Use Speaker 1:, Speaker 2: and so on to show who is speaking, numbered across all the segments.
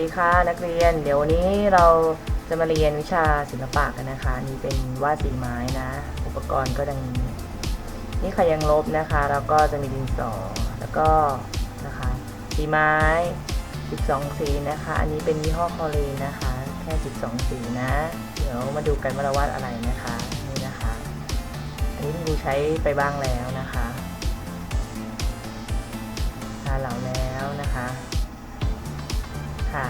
Speaker 1: ดีค่ะนักเรียน เดี๋ยววันนี้เราจะมาเรียนวิชาศิลปะกันนะคะ นี่เป็นวาดสีไม้นะ อุปกรณ์ก็ดังนี้ นี่ขายังลบนะคะ แล้วก็จะมีดินสอแล้วก็นะคะสีไม้ 12 สีนะคะ อันนี้เป็นยี่ห้อคอเลนนะคะ แค่ 12 สีนะ เดี๋ยวมาดูกันว่าเราวาดอะไรนะคะนี่นะคะ อันนี้คุณครูใช้ไปบ้างแล้วนะคะทาเหลาแล้วนะคะ ค่ะ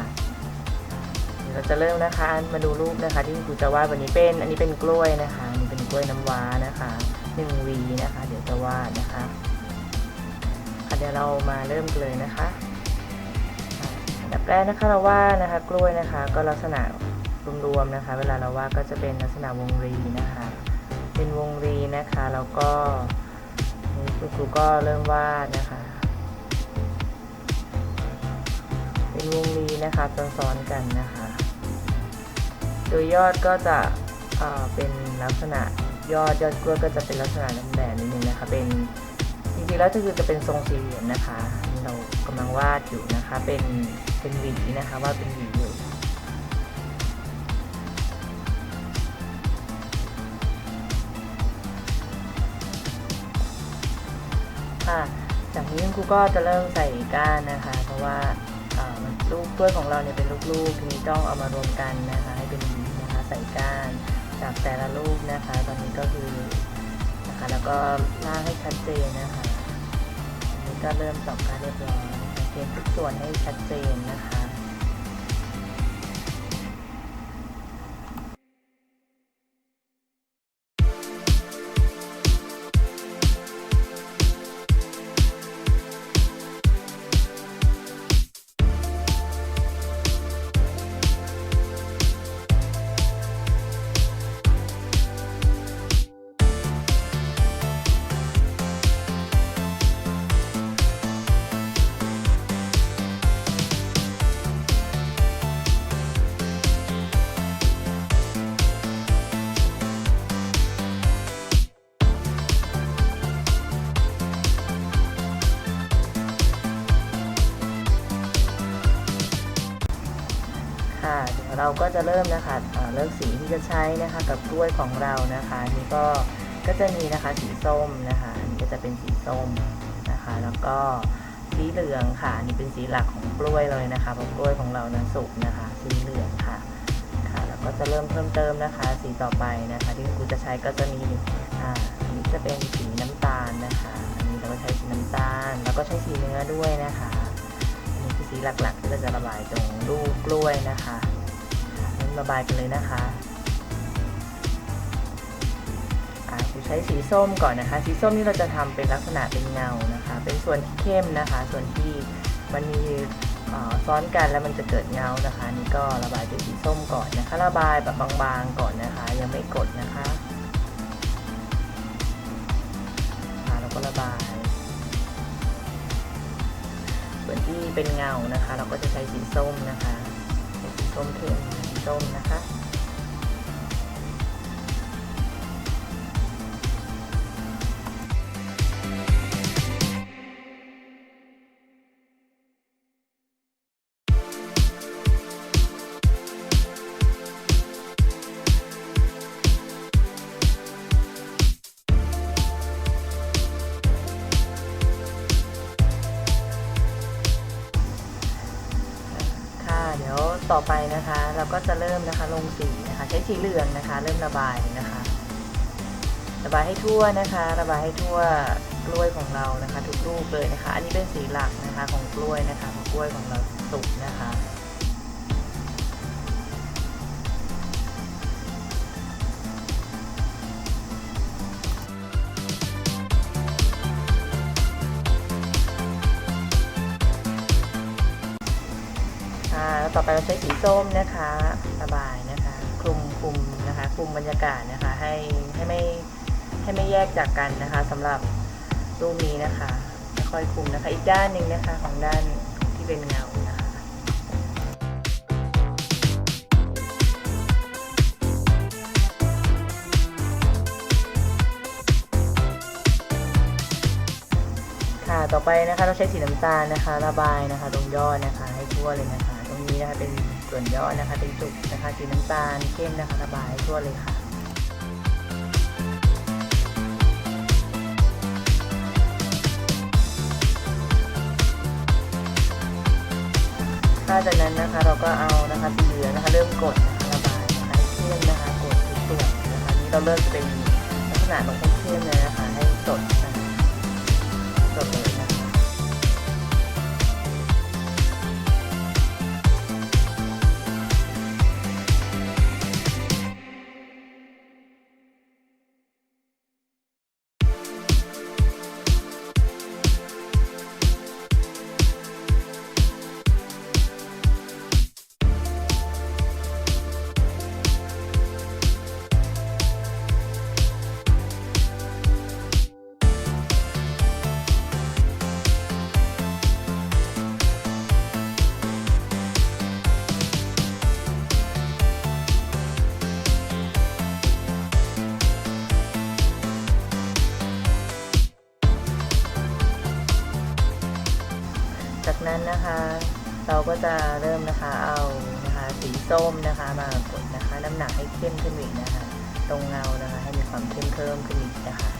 Speaker 1: เราจะเริ่มนะคะ มาดูรูปนะคะ ที่คุณครูจะวาดวันนี้เป็น อันนี้เป็นกล้วยนะคะอันนี้เป็นกล้วยน้ำว้านะคะหนึ่งวีนะคะ เดี๋ยวจะวาดนะคะค่ะเดี๋ยวเรามาเริ่มเลยนะคะอันดับแรกนะคะเราวาดนะคะ กล้วยนะคะ ก็ลักษณะรวมๆนะคะ เวลาเราวาดก็จะเป็นลักษณะวงรีนะคะ เป็นวงรีนะคะแล้วก็คุณครูก็เริ่มวาดนะคะ เป็นวงรีนะคะซ้อนๆกันนะคะ โดยยอดก็จะเเป็นลักษณะยอดยอดกล้วยก็จะเป็นลักษณะแหลมๆนิดนึงนะคะ เป็นจริงๆแล้วก็คือจะเป็นทรงสี่เหลี่ยมนะคะนี่เรากำลังวาดอยู่นะคะ เป็นเป็นหวีนะคะวาดเป็นหวีอยู่ค่ะจากนี้คุณครูก็จะเริ่มใส่ก้านนะคะ เพราะว่า ลูกกล้วยของเราเนี่ยเป็นลูกๆทีนี้ต้องเอามารวมกันนะคะให้เป็นมีนะคะใส่ก้านจากแต่ละลูกนะคะ ตอนนี้ก็คือนะคะแล้วก็ล่างให้ชัดเจนนะคะอันนี้ก็เริ่มสอบการเรียบร้อยเตรียมทุกส่วนให้ชัดเจนนะคะ ค่ะเดี๋ยวเราก็จะเริ่มนะคะเอ่อเลือกสีที่จะใช้นะคะกับกล้วยของเรานะคะนี่ก็ก็จะมีนะคะสีส้มนะคะอันนี้ก็จะเป็นสีส้มนะคะ แล้วก็สีเหลืองค่ะนี่เป็นสีหลักของกล้วยเลยนะคะเพราะกล้วยของเรานั้นสุกนะคะ สีเหลืองค่ะค่ะ แล้วก็จะเริ่มเพิ่มเติมนะคะ สีต่อไปนะคะ ที่คุณครูจะใช้ก็จะมีอ่าอันนี้จะเป็นสีน้ำตาลนะคะอันนี้เราก็ใช้สีน้ำตาล แล้วก็ใช้สีเนื้อด้วยนะคะ สีหลักๆ ที่เราจะระบายตรงลูกกล้วยนะคะเริ่มระบายกันเลยนะคะอ่าจะใช้สีส้มก่อนนะคะ สีส้มนี่เราจะทำเป็นลักษณะเป็นเงานะคะ เป็นส่วนที่เข้มนะคะ ส่วนที่มันมีซ้อนกันแล้วมันจะเกิดเงานะคะ นี่ก็ระบายด้วยสีส้มก่อนนะคะ ระบายแบบบางๆก่อนนะคะ ยังไม่กดนะคะ ที่เป็นเงานะคะ เราก็จะใช้สีส้มนะคะ สีส้มเข้มสีส้มนะคะ ต่อไปนะคะ เราก็จะเริ่มนะคะลงสีนะคะ ใช้สีเหลืองนะคะ เริ่มระบายนะคะ ระบายให้ทั่วนะคะ ระบายให้ทั่วกล้วยของเรานะคะ ทุกลูกเลยนะคะ อันนี้เป็นสีหลักนะคะของกล้วยนะคะของกล้วยของเราสุกนะคะ ต่อไปเราใช้สีส้มนะคะระบายนะคะคลุมคลุมนะคะคลุมบรรยากาศนะคะให้ให้ไม่ให้ไม่แยกจากกันนะคะสำหรับรูปนี้นะคะค่อยคลุมนะคะอีกด้านหนึ่งนะคะของด้านที่เป็นเงานะคะค่ะต่อไปนะคะเราใช้สีน้ำตาลนะคะ ระบายนะคะตรงยอดนะคะให้ทั่วเลยนะคะ นี้นะคะเป็นส่วนย่อนะคะ เป็นจุดนะคะสีน้ำตาลเข้มนะคะระบายทั่วเลยค่ะถ้าจากนั้นนะคะเราก็เอานะคะสีเหลืองนะคะ เริ่มกดนะคะระบายนะคะให้เข้มนะคะกดทุกส่วนนะคะนี่เราเริ่มจะเป็นลักษณะลงเข้มเลยนะคะให้สดนะคะสดเลย จะเริ่มนะคะเอานะคะสีส้มนะคะมากดนะคะ น้ำหนักให้เข้มขึ้นอีกนะคะ ตรงเงานะคะ ให้มีความเข้มเพิ่มขึ้นอีกนะคะ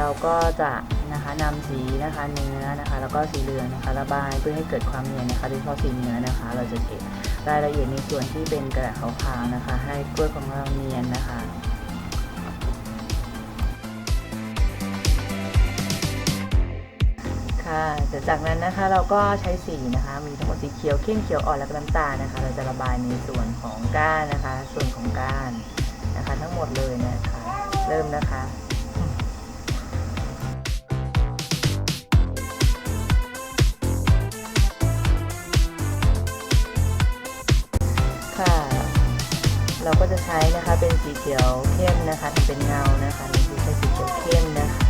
Speaker 1: เราก็จะนะคะนำสีนะคะเนื้อนะคะ แล้วก็สีเหลืองนะคะระบายเพื่อให้เกิดความเนียนนะคะโดยเฉพาะสีเนื้อนะคะ เราจะเก็บรายละเอียดในส่วนที่เป็นกระดาษขาวๆนะคะ ให้กล้วยของเราเนียนนะคะค่ะจากนั้นนะคะเราก็ใช้สีนะคะ มีทั้งหมดสีเขียวเข้มเขียวอ่อนและน้ำตาลนะคะ เราจะระบายในส่วนของก้านนะคะ ส่วนของก้านนะคะ ทั้งหมดเลยนะคะ เริ่มนะคะ เราก็จะใช้นะคะเป็นสีเขียวเข้มนะคะทำเป็นเงานะคะนี่คือใช้สีเขียวเข้มนะคะ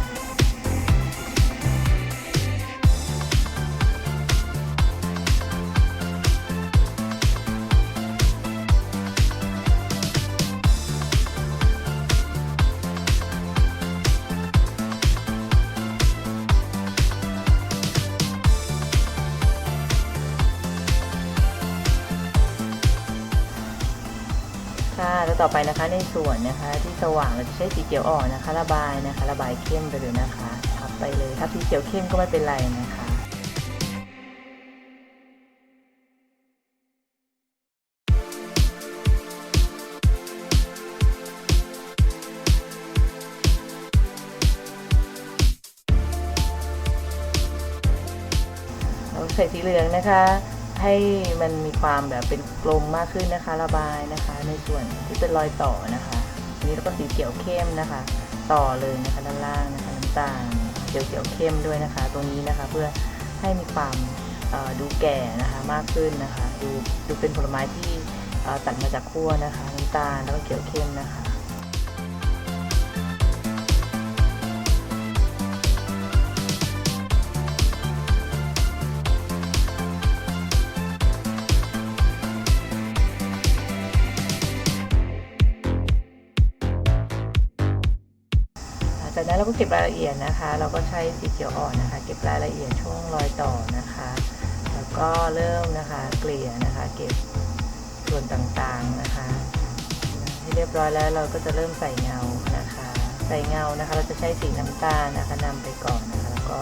Speaker 1: ต่อไปนะคะในส่วนนะคะ ที่สว่างเราจะใช้สีเขียวอ่อนนะคะ ระบายนะคะ ระบายเข้มไปเลยนะคะทับไปเลยถ้าสีเขียวเข้มก็ไม่เป็นไรนะคะเราใส่สีเหลืองนะคะ ให้มันมีความแบบเป็นกลมมากขึ้นนะคะ ระบายนะคะ ในส่วนที่เป็นรอยต่อนะคะอันนี้แล้วก็สีเขียวเข้มนะคะ ต่อเลยนะคะด้านล่างนะคะน้ำตาลเขียวเขียวเข้มด้วยนะคะ ตรงนี้นะคะเพื่อให้มีความดูแก่นะคะมากขึ้นนะคะ ดูดูเป็นผลไม้ที่ตัดมาจากขั้วนะคะน้ำตาลแล้วก็เขียวเข้มนะคะ จากนั้นเราก็เก็บรายละเอียดนะคะ เราก็ใช้สีเขียวอ่อนนะคะ เก็บรายละเอียดช่วงรอยต่อนะคะ แล้วก็เริ่มนะคะเกลี่ยนะคะ เก็บส่วนต่างๆนะคะให้เรียบร้อยแล้วเราก็จะเริ่มใส่เงานะคะ ใส่เงานะคะ เราจะใช้สีน้ำตาลนะคะนำไปก่อนนะคะ แล้วก็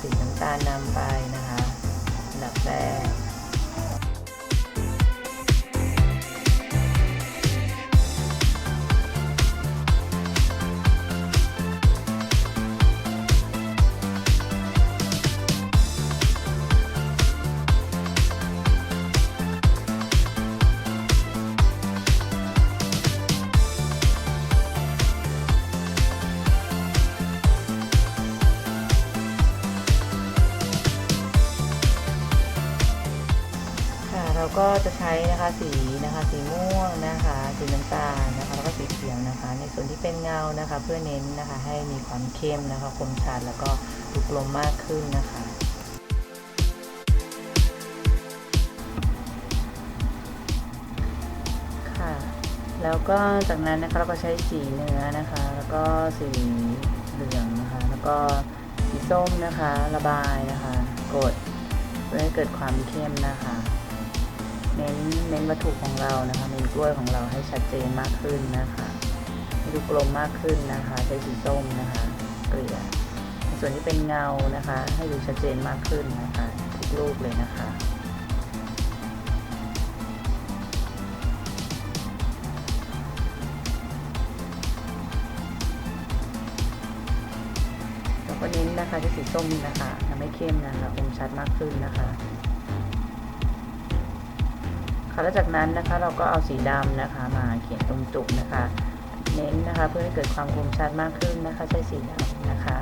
Speaker 1: สีน้ำตาลนำไปนะคะอันดับแรก ก็จะใช้นะคะสีนะคะสีม่วงนะคะสีน้ำตาลนะคะแล้วก็สีเขียวนะคะ ในส่วนที่เป็นเงานะคะ เพื่อเน้นนะคะให้มีความเข้มนะคะคมชัดแล้วก็ลุกลมมากขึ้นนะคะค่ะแล้วก็จากนั้นนะคะเราก็ใช้สีเนื้อนะคะ แล้วก็สีเหลืองนะคะ แล้วก็สีส้มนะคะ ระบายนะคะ กดเพื่อให้เกิดความเข้มนะคะ เน้นเน้นวัตถุของเรานะคะเน้นกล้วยของเราให้ชัดเจนมากขึ้นนะคะให้ดูกลมมากขึ้นนะคะ ใช้สีส้มนะคะเกลี่ยในส่วนที่เป็นเงานะคะ ให้ดูชัดเจนมากขึ้นนะคะทุกลูกเลยนะคะแล้วก็เน้นนะคะที่สีส้มนะคะทำให้เข้มนะคะ คมชัดมากขึ้นนะคะ ค่ะแล้วจากนั้นนะคะเราก็เอาสีดำนะคะ มาเขียนตรงจุกนะคะ เน้นนะคะเพื่อให้เกิดความคมชัดมากขึ้นนะคะ ใช้สีดำนะคะ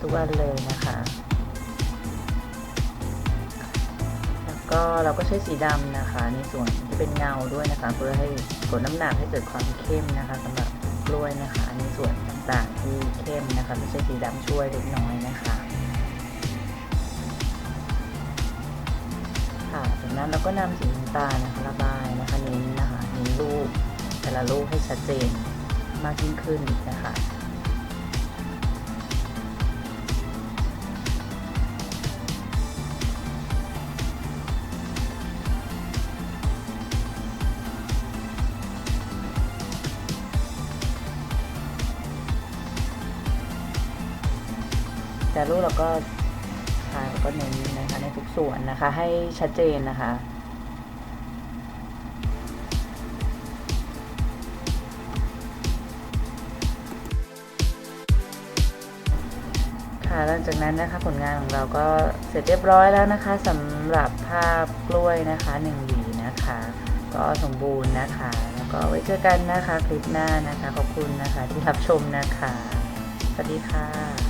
Speaker 1: ทุกอันเลยนะคะ แล้วก็เราก็ใช้สีดำนะคะ ในส่วนที่เป็นเงาด้วยนะคะ เพื่อให้กดน้ำหนักให้เกิดความเข้มนะคะสำหรับกล้วยนะคะในส่วนต่างๆที่เข้มนะคะไม่ใช่สีดำช่วยเล็กน้อยนะคะ นั้นเราก็นำสีน้ำตาลนะคะระบายนะคะเน้นนะคะเน้นรูปแต่ละรูปให้ชัดเจนมากยิ่งขึ้นนะคะแต่รูปเราก็ ก็เน้นนะคะในทุกส่วนนะคะ ให้ชัดเจนนะคะค่ะหลังจากนั้นนะคะผลงานของเราก็เสร็จเรียบร้อยแล้วนะคะสำหรับภาพกล้วยนะคะหนึ่งหวีนะคะ ก็สมบูรณ์นะคะ แล้วก็ไว้เจอกันนะคะคลิปหน้านะคะ ขอบคุณนะคะที่รับชมนะคะ สวัสดีค่ะ